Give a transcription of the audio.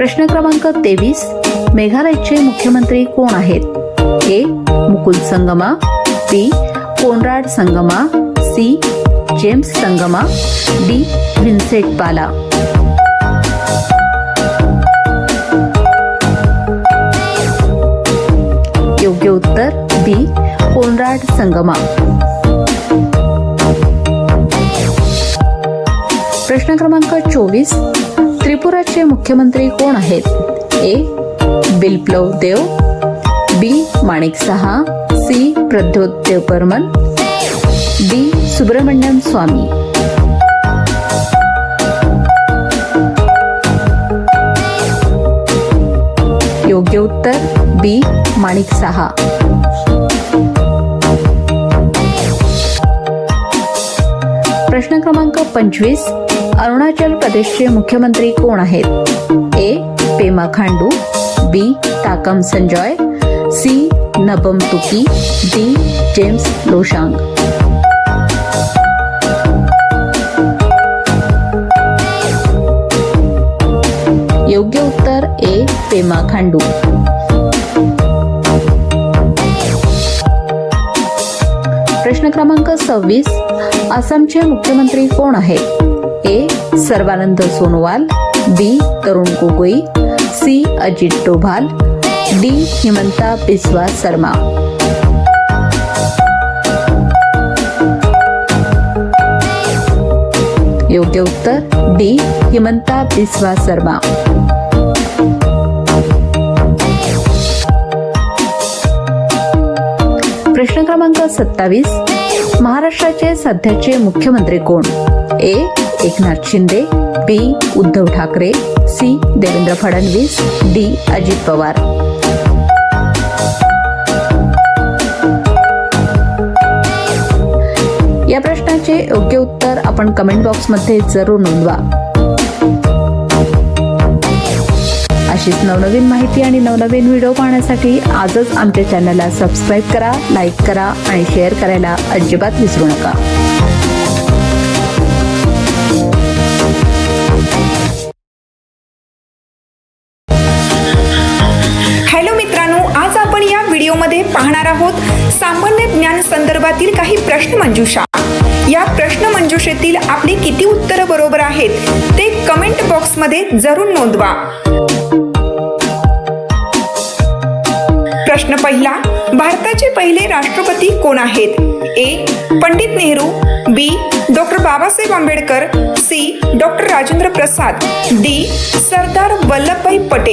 प्रश्न क्रमांक तेवीस. मेघालयचे मुख्यमंत्री कोण आहेत? A. Mukul Sangma B. Conrad Sangma C. James Sangma D. Vincent Pala. योग्य उत्तर बी. कोनराड संगमा. प्रश्न क्रमांक चोवीस. त्रिपुराचे मुख्यमंत्री कोण आहेत? ए. Biplab Deb B. Manik Saha C. Pradyot Deb Barman D. Subramanian Swamy. योग्य उत्तर बी. माणिक सहा. प्रश्न क्रमांक पंचवीस अरुणाचल प्रदेशचे मुख्यमंत्री कोण आहेत? A. Pema Khandu B. Takam Sanjoy C. Nabam Tuki D. James Loshang. योग्य उत्तर ए. पेमा खांडू. प्रश्न क्रमांक सव्वीस. आसामचे मुख्यमंत्री कोण आहेत? ए Sarbananda Sonowal B Tarun Gogoi C Ajit Doval D Himanta Biswa Sarma. योग्य उत्तर डी हिमंता बिस्वा शर्मा. प्रश्न क्रमांक सत्तावीस महाराष्ट्राचे सध्याचे मुख्यमंत्री कोण? A. Eknath Shinde B. Uddhav Thackeray C. Devendra Fadnavis D. Ajit Pawar. या प्रश्नाचे योग्य उत्तर आपण कमेंट बॉक्समध्ये जरूर नोंदवा. अशीच नवनवीन माहिती आणि नवनवीन व्हिडिओ पाहण्यासाठी आजच आमच्या चॅनलला सबस्क्राईब करा लाईक करा आणि शेअर करायला अजिबात विसरू नका. हॅलो मित्रांनो आज आपण या व्हिडिओमध्ये पाहणार आहोत सामान्य ज्ञान संदर्भातील काही प्रश्न मंजुषा. या प्रश्न मंजुषेतील आपली किती उत्तरं बरोबर आहेत ते कमेंट बॉक्समध्ये जरूर नोंदवा. प्रश्न पहिला भारताचे पहिले राष्ट्रपती कोण आहेत? A Pandit Nehru B doctor Babasaheb Ambedkar C doctor Rajendra Prasad D Sardar Vallabhbhai Patel.